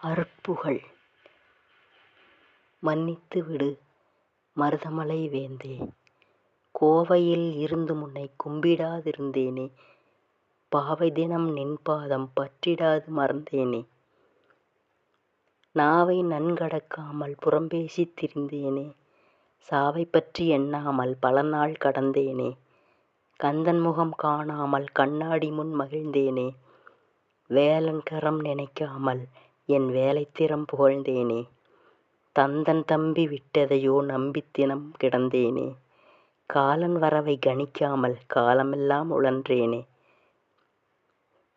அருட்புகழ் மன்னித்துவிடு மருதமலை வேந்தே! கோவையில் இருந்து முன்னை கும்பிடாதிருந்தேனே. பாவை தினம் நின்பாதம் பற்றிடாது மறந்தேனே. நாவை நன்கடக்காமல் புறம்பேசி திரிந்தேனே. சாவை பற்றி எண்ணாமல் பல நாள் கடந்தேனே. கந்தன் முகம் காணாமல் கண்ணாடி முன் மகிழ்ந்தேனே. வேலன் கரம் நினைக்காமல் என் வேலைத்திறம் புகழ்ந்தேனே. தந்தன் தம்பி விட்டதையோ நம்பித் தினம் கிடந்தேனே. காலன் வரவை கணிக்காமல் காலமெல்லாம் உழன்றேனே.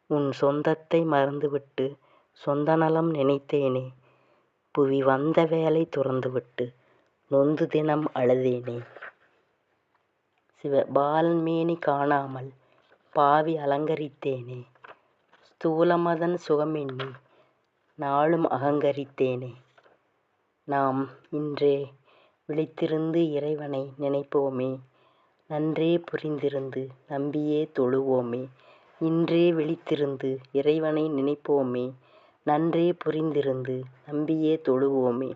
உன் சொந்தத்தை மறந்துவிட்டு சொந்த நலம் நினைத்தேனே. புவி வந்த வேலை துறந்துவிட்டு நொந்து தினம் அழுதேனே. சிவ பாலன் மேனி காணாமல் பாவி அலங்கரித்தேனே. ஸ்தூலமதன் சுகமெண்ணி நாளும் அகங்கரித்தேனே. நாம் இன்றே விழித்திருந்து இறைவனை நினைப்போமே. நன்றே புரிந்திருந்து நம்பியே தொழுவோமே. இன்றே விழித்திருந்து இறைவனை நினைப்போமே. நன்றே புரிந்திருந்து நம்பியே தொழுவோமே.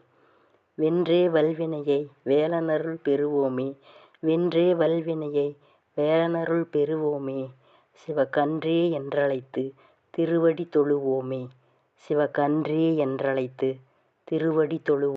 வென்றே வல்வினையை வேலனருள் பெறுவோமே. வென்றே வல்வினையை வேலனருள் பெறுவோமே. சிவகன்றே என்றழைத்து திருவடி தொழுவோமே. சிவகன்றே என்றழைத்து திருவடி தொழு